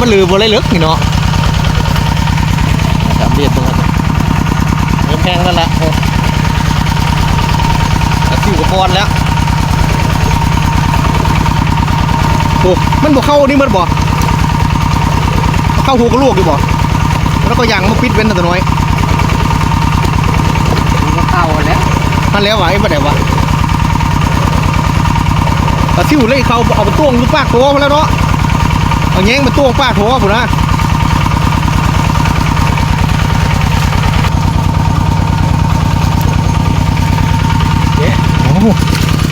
มันลือบ่เลยลึกนี่เนาะสามเดือนตรงนั้นเริ่มแพงแล้วล่ะโอ้กระซิวกระปอนแล้วโอ้มันบ่เข้านี่มันบ่เข้าหูกระลวกดิบ่แล้วก็ยางมาปิดเว้นแต่ตัวน้อยมันก็เข้าแล้วมันแล้ววะไอ้บ่ได้วะกระซิวเลยเขาเอาไปต้วงอยู่ปากโถมาแล้วเนาะ เอาแย้งมาต้วงปาโถพุ่นะ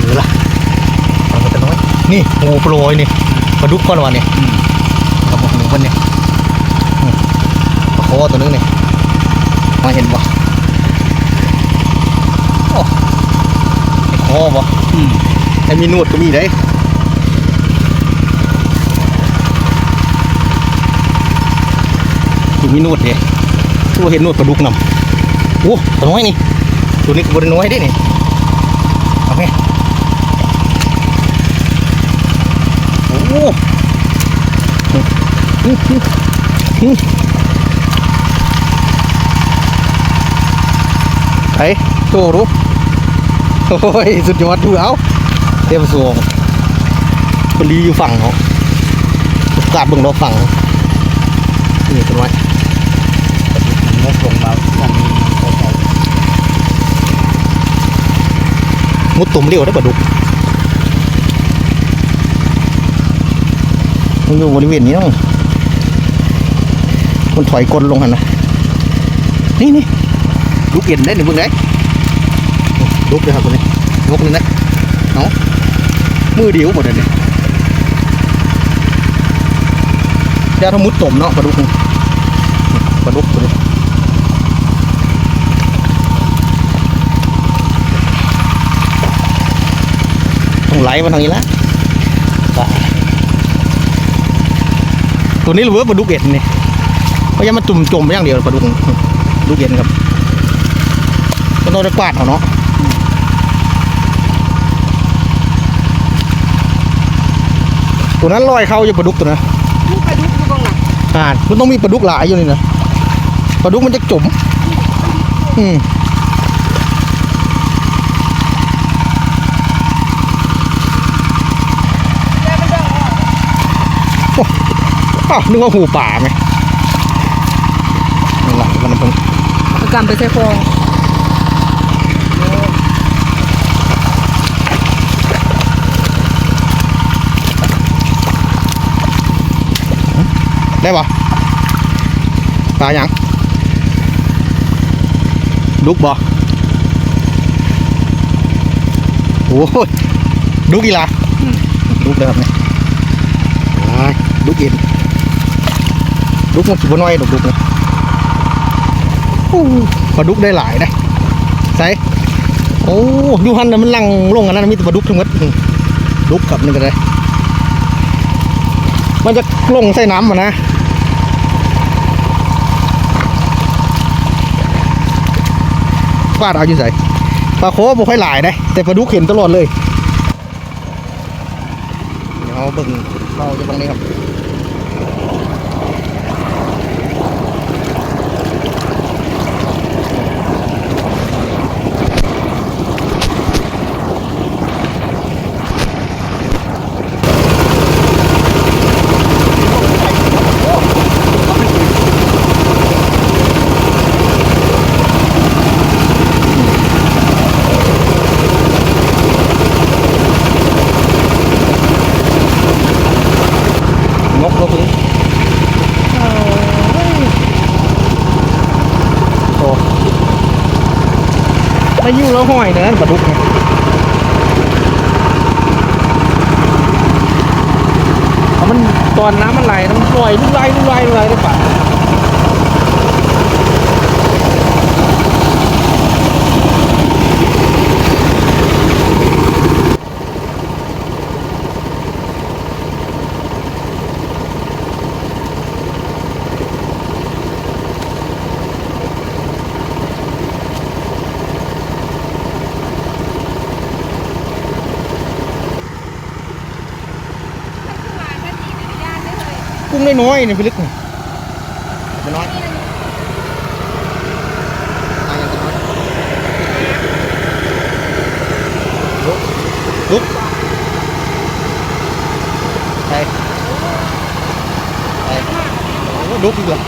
หรือละเอามาแต่น้อย นี่งูโปรยนี่ปลาดุกก้อนวันนี่กับกหมูมันนี่ปลาโคตัวนึงนี่มาเห็นบ่โอ้คอบ่ไอ้มีนวดก็มีได้ อยู่มีนวดเด้ตัวเห็นนวดปลาดุกนำโอ้ตัวน้อยนี่ตัวนี้ก็บริน้อยได้นี่เอาไหมโอ้ไอ้โชว์รู้โอ้ยสุดยอดดูเอาเตรียมสวงปลีอยู่ฝั่งเขากาดเบิ่งเราฝั่งนี่เป็นไว้มันง กลงมาอย่างนี้เข้าใจมุดตุ่มเรียวได้ปลาดุกมันอยู่บริเวณนี้ต้องมันถอยกลนลงหันนะนี่นี่ลูกเอ็นได้หนึ่งเบิ่งได้ลูกเลยครับตัวนี้ยกหนึ่งนะเอามือเดียวหมดเลยเนี่ยยาทมุดตุ่มเนาะปลาดุกนี่ปลาดุกตัวนี้ต้อ ไหลมาทางนี้ละไปตัวนี้เหลือปลาดุกเอ็นนี่เพราะยังมันจุ่มจมๆไปอย่างเดียวปลาดุกดุกเอ็นครับก็ต้องได้กวาดเอาเนาะตัวนั้นลอยเข้าอยู่ปลาดุกตัวนั้นลูกไปดูดูบ้างนะอ่ามันต้องมีปลาดุกหลายอยู่นี่นะปลาดุกมันจะจมอืม แกไปเดินออก อ้าวนึกว่าหูป่าไหมนี่แหละมันเป็นเอากำไปใส่ฟองได้ปะปลายังดุกบ่โอ้ยดุกอีหละดุกเลยครับเนี่ยอ่าดุกเอ็น ดุกมันสิบน้อยดอกดุกนี่ยโอ้ปลาดุกได้หลายนะใส่โอ้อยูหันน่ะมันลังลงอันนั้นมีแต่ปลาดุกทั้งหมดดุกกับนี่ก็ได้มันจะลงใส่น้ำอะนะฟาดเอาอยู่ใส่ปลาโคบ่ค่อยหลายได้แต่ปลาดุกเห็นตลอดเลยเดี๋ยวเบิ่งเราจะบังนี้ครับ งกลงนี้โอ้ถ้ายิ่งแล้ว ห้อยนะบรรทุกมันตอนน้ำมันไหลมันปล่อยลุกไล่ลุกไล่ลุกไล่ได้ปะ น้อยๆนี่พี่ลึกนี่ตัวน้อยตายยังตัวน้อยลุกลุกไปไปโอ้ดุกอีกแล้ว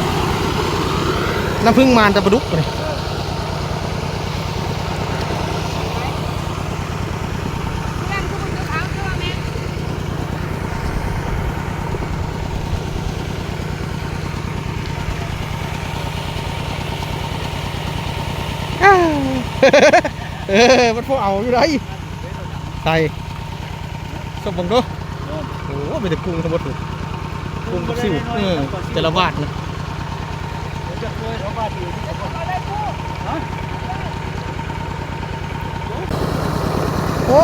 น้ำพึ่งมานจะปลาดุกเลย เออมันพวกเอาอยู่ไรใส่สมบังดูโอ้โหมีแต่กุ้งทั้งหมดเลยกุ้งกับซิวเออแต่ละบาทนะโอ้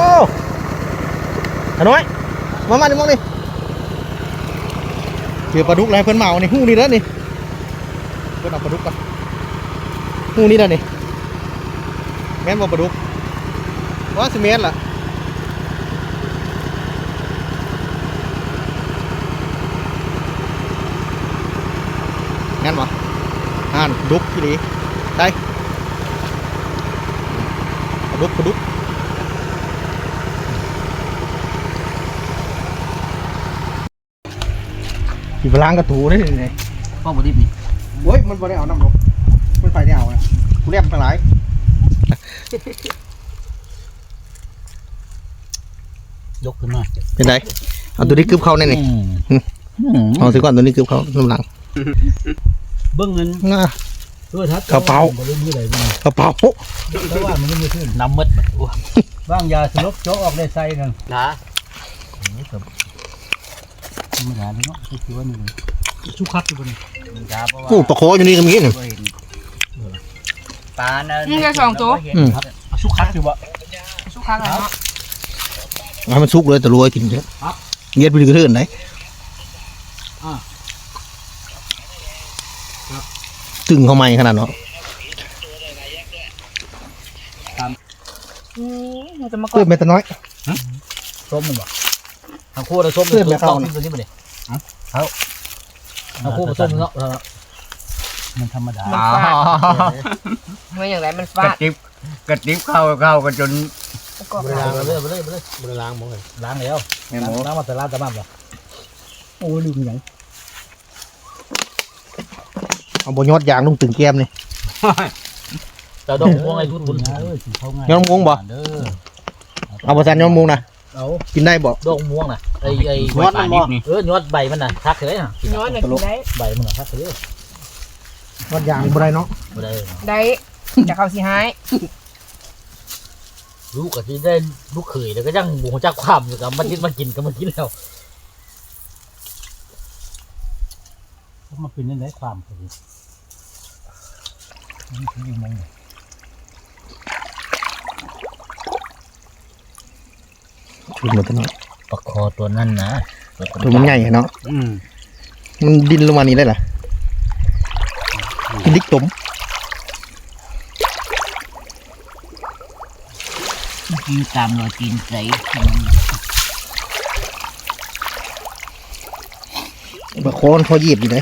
ขน้อย มามาดิมองดิเจอปลาดุกอะไรเพิ่อนเมานี่หูนี่แล้วนี่เพิ่อนเอาปลาดุกกันหูนี่แล้วนี่ แม่นบ่ปลาดุกว่าสิเมตรล่ะแม่นบ่อ่านดุกที่ดีได้ปลาดุกปลาดุกขี่ไปล้างกระตูได้ยังไงป้องบดิบนี่โอ้ยมันบ่ได้เอาน้ำลงมันไฟได้เอานะกูเรียกทั้งหลาย ยกขึ้นมาเป็นไรเอาตัวนี้กึบเข้าแน่นี่อืมอืมเอาสิก่อนตัวนี้กึบเข้าน้ำหลัง เบิ้งเงินง่าด้วยทัดกระเป๋าบ่รู้มือไหนบ้างกระเป๋าแต่ว่ามันไม่มีขึ้นน้ำมืดบ้างยาสลบโจกออกได้ใส่นั่นนะธรรมดาเลยเนาะคือว่านี่เลยชุกคัดอยู่บนยาเพราะว่าโอ้ปลาโคอยู่นี่ก็มีนี่ ปลาน่ะนี่แค่สองตัว อืม ชุกคัดอยู่บ่สุขภาพอะไรเนาะให้มันสุกเลยแต่รวยกินเยอะเงียบไปดีกระเทือนไหนตึงเข้ามาขนาดเนาะอืมมันจะมาก่อเพื่อนนเม็ดน้อย ส้มมันบ่ทางคู่เราส้มเพื่อนแม่เข้าน่ะตัวนี้มาดิเอาทางคู่มาส้มเนาะ มันธรรมดามันฟาดมันอย่างไรมันฟากระดติบกระติบเข้าเข้ากันจนประกอบบริล้างไปเลยไปเลยไปเลยบริล้างมองเลยล้างแล้วล้างล้างมาแต่ล้างแต่บ้านเหรอโอ้ลืมอย่างเอาบนยอดยางลงตึงแก้มนี่ แต่ดอกม่วงไอ้ทุนทุนเออเขาง่ายยอดม่วงบ่ เด้อเอาประสานยอดมุงนะเอากินได้บ่ดอกม่วงน่ะไอ้ไอ้ยอดมันบ่เออยอดใบมันน่ะทักเลยน่ะย้อนหน่อยกินได้ใบมันน่ะทักเลย ยอดยางบ่ได้เนาะบ่ได้ได้จะเข้าสิหายลูกก็ที่ได้ลูกเขยแล้วก็ยังบ่ฮู้จักความอยู่กับมันกินมันกินก็มันกินแล้วมันเป็นยังไงความพอดีมันคือมันขึ้นมาตัวน้อยปลาคอตัวนั้นนะตัวมันใหญ่เนาะอืมมันดินลงมานี่ได้เหรอ กินดิกตมกินตามรอยตีนไก่ปลาโคนพอหยีบอยู่ไหน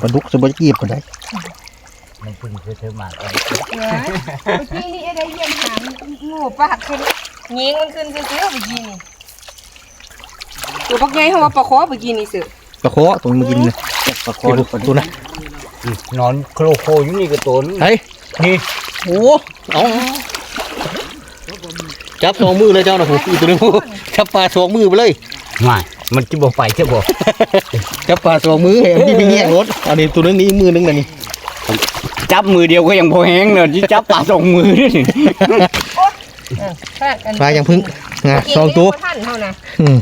ปลาดุกจะบ่หยีบก็ได้มันเพิ่งเคยเจอมาก็เมื่อกี้นี่ไอ้ได้เยี่ยมหางโง่ปากขึ้นยิงมันขึ้นซื้อๆเมื่อกี้นี่ตัวปักใหญ่เขาว่าปลาคอเมื่อกี้นี่สิปลาโคตัวมันกินเลย ปลาคตัวอตัวนะนอนโครโคอยู่นี่ก็ตัวนึงเฮ้ยนี่โอ้เอาจับสองมือเลยเจ้านะผมอีกตัวหนึงจับปลาสองมือไปเลย ไม่มันจะบ่ไปจะบ่จับปลาสองมือเห็นที่มีแง่รถอันนี้ตัวนึงนี้มือนึงนะนี่จับมือเดียวก็ยังพอแห้งเนอะที่จับปลาสองมือนี่ฟาดอันปลายังพึ่งนะสองตัวท่านเท่านะอืม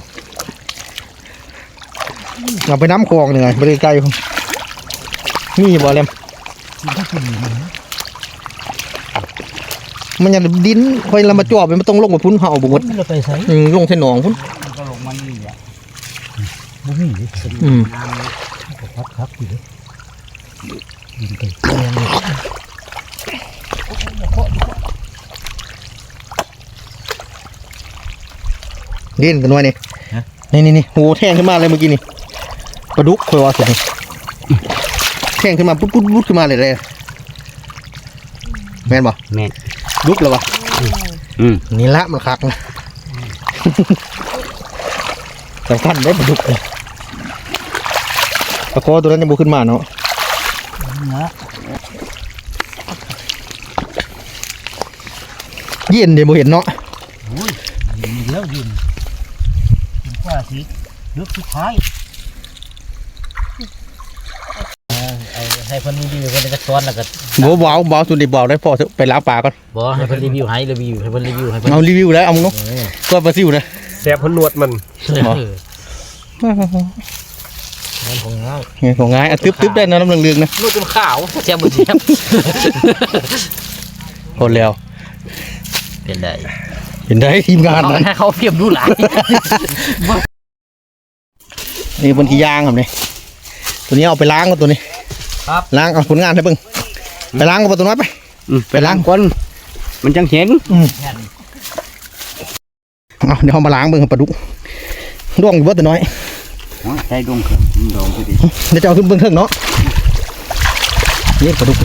เอาไปน้ำคลองหนึ่งไงไม่ได้ใกล้ผมนี่บ่เลมมันยังดินคอยเรามาจ่อไปมันต้องลงมาพุ่นเห่าบุงดมันจะไปใส่อืมลงเส้นหนองพุ่นมันก็ลงมานี่แหละบุ้มี่อืมพักพักอยู่เลยดินไก่เด่นกันไว้นี่นี่นี่นี่โหแทงขึ้นมาเลยเมื่อกี้นี่ ปลาดุกคอยว่าสินี่แข่งขึ้นมาปุ๊บปุ๊บปุ๊บขึ้นมาเลยเลยแม่นบ่แม่นดุกแล้ววะอืมนี่ละมันคักนะสำคัญได้ปลาดุกเลยปลาคอตัวนั้นยังบุขึ้นมาเนาะนะเย็นเดี๋ยวบุเห็นเนาะโอ้ยมีเดียวยินกินกว่าสิลึกสุดท้ายเอา ให้เพิ่นรีวิวเพิ่นจะซ้อนแล้วก็บ่บ่เอาบ่เอาสุดดิบ่เอาได้พอเถอะไปล้างปลาก่อนบ่ให้เพิ่นรีวิวให้รีวิวให้เพิ่นรีวิวให้เพิ่นเอารีวิวแล้วเอามึงเนาะก็ปลาซิวนะ แสบเพนหนวดมันหมอ มันคงง่ายไงของง่ายอะตึ๊บตึ๊บได้นะน้ำเหลืองๆนะนวดจนขาวเสียบบ่เสียบพอแล้วเป็นได้เห็นได้ทีมงานเอานะให้เขาเพียบดูหลายนี่บนกี่ยางครับนี่ตัวนี้เอาไปล้างก่อนตัวนี้ ครับล้างเอาผลงานให้เบิ่งไปล้างกับตัวน้อยไปอืมไปล้างก่อนมันจังเห็นเอาเดี๋ยวเอามาล้างเบิ่งครับปลาดุกด้วงอยู่บ่ตัวน้อยใช้ดวงเครื่องดองไปดิเดี๋ยวจะเอาขึ้นเบิ่งเครื่องเนาะนี่ปลาดุก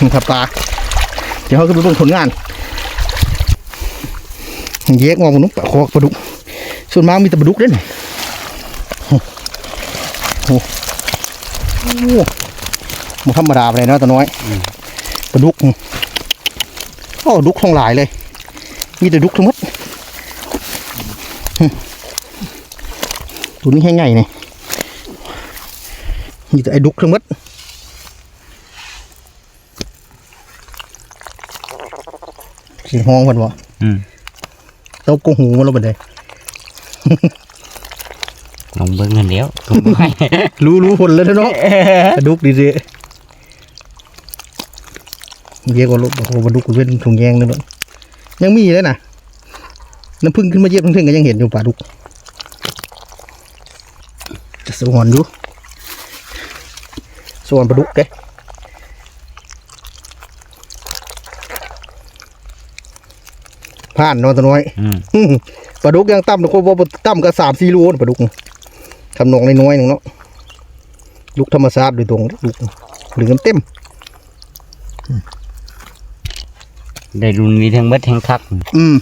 นี่ครับปลาเดี๋ยวเขาขึ้นไปเบิ่งผลงานแยกงอกมนุษย์ปลาคอกปลาดุกส่วนมากมีแต่ปลาดุกเด้นโอ้ โหโอ้โหมันธรรมดาไปเลยเนาะตัวน้อยปลาดุกโอ้ดุกทั้งหลายเลย มีแต่ดุกทั้งหมดตัวนี้ให้ใหญ่เนี่ยมีแต่ไอ้ดุกทั้งหมดสีห้องมันวะอืมเต้ากงหูมันลงไปเลย ลองเบิ่งกันแล้วก็บ่ให้รู้รู้ผลแล้วเนาะไอ้ดุกดีสิเยี่ยกว่าลูกโอ้โหบรรดุกเป็นถุงแยงเลยเนาะยังมีเลยนะน้ำพึ่งขึ้นมาเยียบพึ่งๆก็ยังเห็นอยู่ป่าดุกจะสวนอยู่สวนปลาดุกเด้ผ่านเนอนตัวน้อยอืมอื้อปลาดุกยังต่ำนะโคบ่ต่ำก็สามสี่รูนะปลาดุก ทำนองน้อยๆหนึ่งเนาะดุกธรรมชาติโดยตรงดุกเหลืองเต็มได้รุ่นนี้ทั้งเบิดทั้งคัก อืม